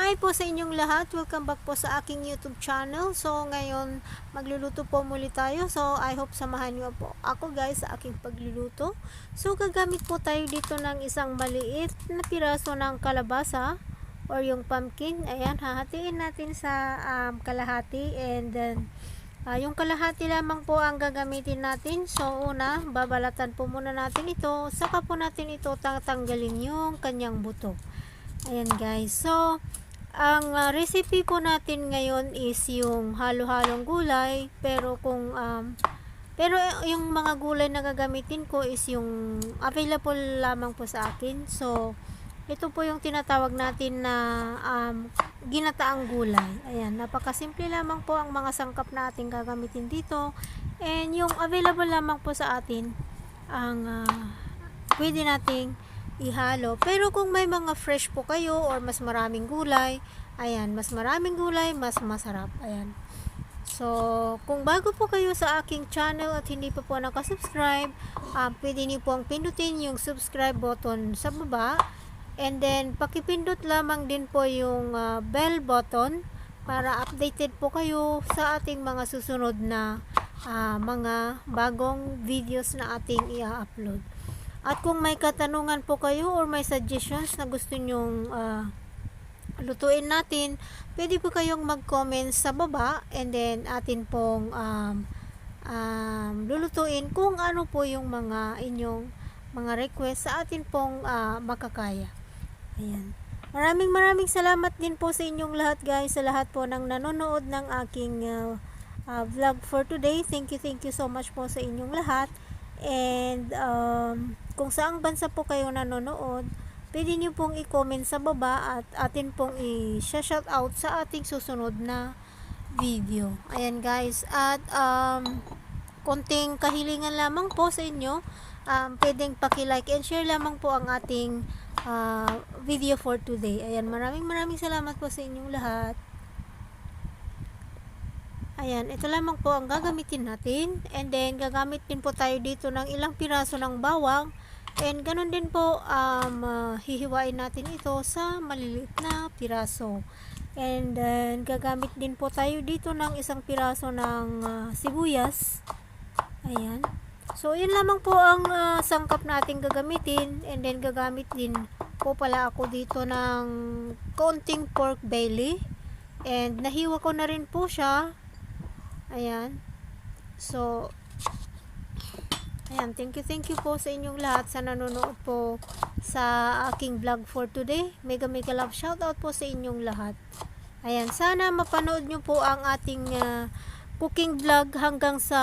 Hi po sa inyong lahat. Welcome back po sa aking YouTube channel. So, ngayon, magluluto po muli tayo. So, I hope samahan niyo po ako guys sa aking pagluluto. So, gagamit po tayo dito ng isang maliit na piraso ng kalabasa or yung pumpkin. Ayan, hahatiin natin sa um, kalahati and then ah, yung kalahati lamang po ang gagamitin natin. So, una, babalatan po muna natin ito. Saka po natin ito tatanggalin yung kanyang buto. Ayan guys. So, ang uh, recipe po natin ngayon is yung halo-halong gulay. Pero kung um, pero yung mga gulay na gagamitin ko is yung available lamang po sa akin. So, ito po yung tinatawag natin na um, ginataang gulay. Ayan, napakasimple lamang po ang mga sangkap na ating gagamitin dito. And yung available lamang po sa atin, ang uh, pwede nating ihalo. Pero kung may mga fresh po kayo or mas maraming gulay, ayan, mas maraming gulay, mas masarap. Ayan. So, kung bago po kayo sa aking channel at hindi pa po nakasubscribe, um, pwede niyo pong pindutin yung subscribe button sa baba. And then, pakipindot lamang din po yung uh, bell button para updated po kayo sa ating mga susunod na uh, mga bagong videos na ating i-upload. At kung may katanungan po kayo or may suggestions na gusto nyong uh, lutuin natin, pwede po kayong mag-comment sa baba and then atin pong um, um, lulutuin kung ano po yung mga inyong mga request sa atin pong uh, makakaya. Ayan. Maraming maraming salamat din po sa inyong lahat guys, sa lahat po ng nanonood ng aking uh, uh, vlog for today. Thank you, thank you so much po sa inyong lahat. And um, kung saang bansa po kayo nanonood, pwede nyo pong i-comment sa baba at atin pong i-shout out sa ating susunod na video. Ayan guys. At um, konting kahilingan lamang po sa inyo. Um, pwedeng paki-like and share lamang po ang ating uh, video for today. Ayan, maraming maraming salamat po sa inyong lahat. Ayan, ito lamang po ang gagamitin natin. And then, gagamit din po tayo dito ng ilang piraso ng bawang. And ganun din po, um, uh, hihiwain natin ito sa maliliit na piraso. And then, gagamit din po tayo dito ng isang piraso ng uh, sibuyas. Ayan. So, yun lamang po ang uh, sangkap natin gagamitin. And then, gagamit din po pala ako dito ng konting pork belly. And nahiwa ko na rin po siya Ayan. So, ayan. Thank you, thank you po sa inyong lahat sa nanonood po sa aking vlog for today. Mega mega love shout out po sa inyong lahat. Ayan. Sana mapanood nyo po ang ating uh, cooking vlog hanggang sa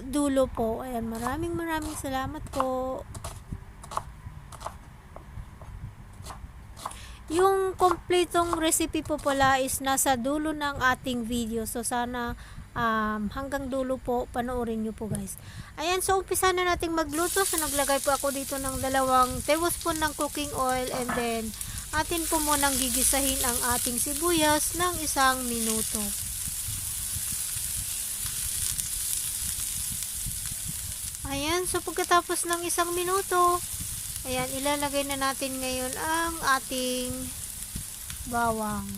dulo po. Ayan. Maraming maraming salamat po. Yung kompletong recipe po pala is nasa dulo ng ating video. So, sana um, hanggang dulo po panoorin nyo po guys. Ayan so umpisa na nating magluto. So naglagay po ako dito ng dalawang tablespoon ng cooking oil and then atin po munang gigisahin ang ating sibuyas ng isang minuto. Ayan so pagkatapos ng isang minuto ayan ilalagay na natin ngayon ang ating bawang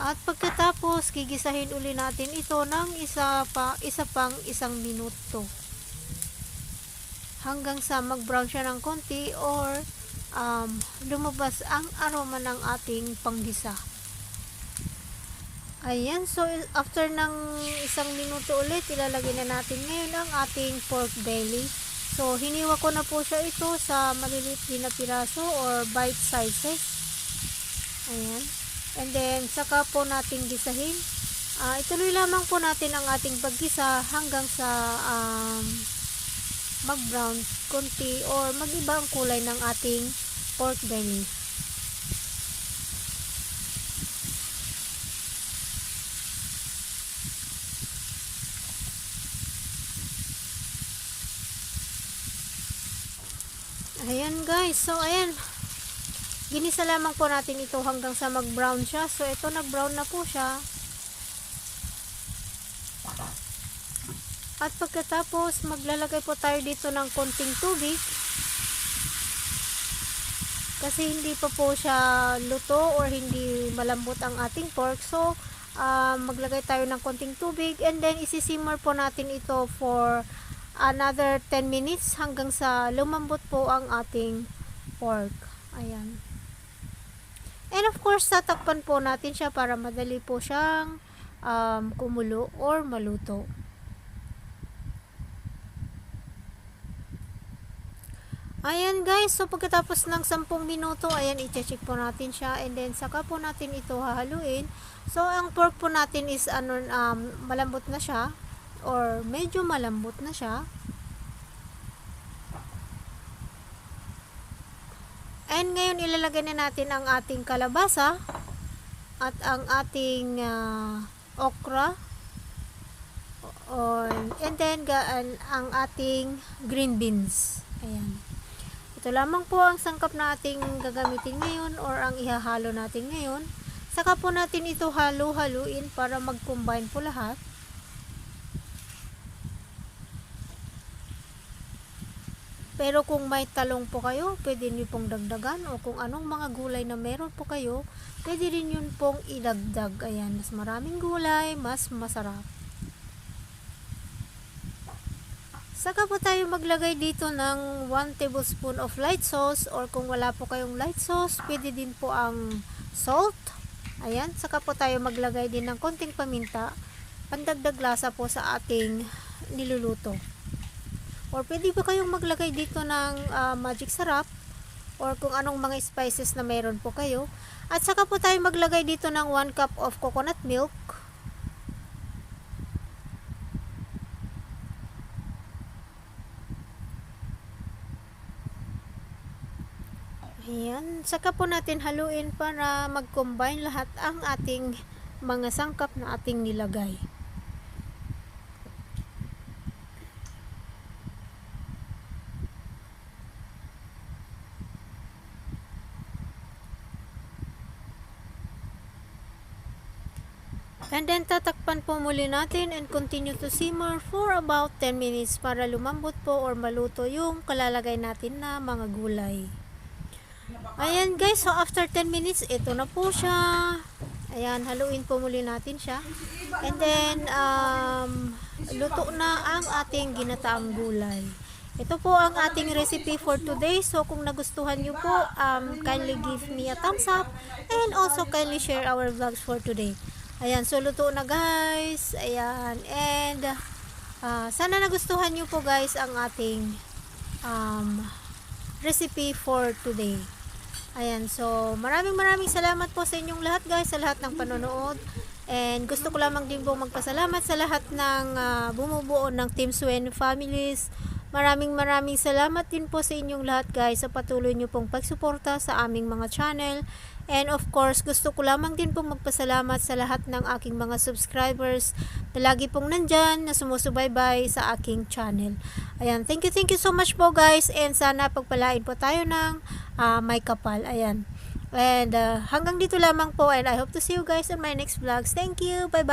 At pagkatapos, gigisahin uli natin ito ng isa, pa, isa pang isang minuto. Hanggang sa mag-brown siya ng konti or um, lumabas ang aroma ng ating panggisa. Ayan, so after ng isang minuto ulit, ilalagay na natin ngayon ang ating pork belly. So, hiniwa ko na po siya ito sa maliliit din na piraso or bite sizes. Ayan. And then, saka po natin gisahin. Uh, ituloy lamang po natin ang ating paggisa hanggang sa um, mag-brown konti or mag-iba ang kulay ng ating pork belly. Ayan guys. So, ayan. Ginisa lamang po natin ito hanggang sa mag-brown siya. So, ito nag-brown na po siya. At pagkatapos, maglalagay po tayo dito ng konting tubig. kasi hindi pa po siya luto or hindi malambot ang ating pork. So, ah, maglagay tayo ng konting tubig and then isisimmer po natin ito for another 10 minutes hanggang sa lumambot po ang ating pork. Ayan. And of course, tatakpan po natin siya para madali po siyang um, kumulo or maluto. Ayan guys, so pagkatapos ng 10 minuto, ayan, i-check po natin siya and then saka po natin ito hahaluin. So, ang pork po natin is ano, um, malambot na siya or medyo malambot na siya. And ngayon ilalagay na natin ang ating kalabasa at ang ating ah, okra or and then gaan ang ating green beans. Ayan. Ito lamang po ang sangkap na ating gagamitin ngayon or ang ihahalo natin ngayon. Saka po natin ito halo-haluin para mag-combine po lahat. Pero kung may talong po kayo, pwede niyo pong dagdagan o kung anong mga gulay na meron po kayo, pwede rin yun pong idagdag. Ayan, mas maraming gulay, mas masarap. Saka po tayo maglagay dito ng 1 tablespoon of light sauce or kung wala po kayong light sauce, pwede din po ang salt. Ayan, saka po tayo maglagay din ng konting paminta, pandagdag lasa po sa ating niluluto. Or pwede po kayong maglagay dito ng ah, magic sarap or kung anong mga spices na meron po kayo. At saka po tayo maglagay dito ng 1 cup of coconut milk. Ayan. Saka po natin haluin para mag-combine lahat ang ating mga sangkap na ating nilagay. And then tatakpan po muli natin and continue to simmer for about 10 minutes para lumambot po or maluto yung kalalagay natin na mga gulay. Ayan guys, so after 10 minutes, ito na po siya. Ayan, haluin po muli natin siya. And then, um, luto na ang ating ginataang gulay. Ito po ang ating recipe for today. So, kung nagustuhan nyo po, um, kindly give me a thumbs up. And also, kindly share our vlogs for today. Ayan, so luto na guys. Ayan, and ah, sana nagustuhan nyo po guys ang ating um, recipe for today. Ayan, so maraming maraming salamat po sa inyong lahat guys, sa lahat ng panonood. And gusto ko lamang din po magpasalamat sa lahat ng ah, bumubuo ng Team Swen Families. Maraming maraming salamat din po sa inyong lahat guys sa patuloy nyo pong pagsuporta sa aming mga channel. And of course, gusto ko lamang din pong magpasalamat sa lahat ng aking mga subscribers na lagi pong nandyan, na sumusubaybay sa aking channel. Ayan, thank you, thank you so much po guys. And sana pagpalain po tayo ng ah, may kapal. Ayan. And ah, hanggang dito lamang po and I hope to see you guys on my next vlogs. Thank you. Bye-bye.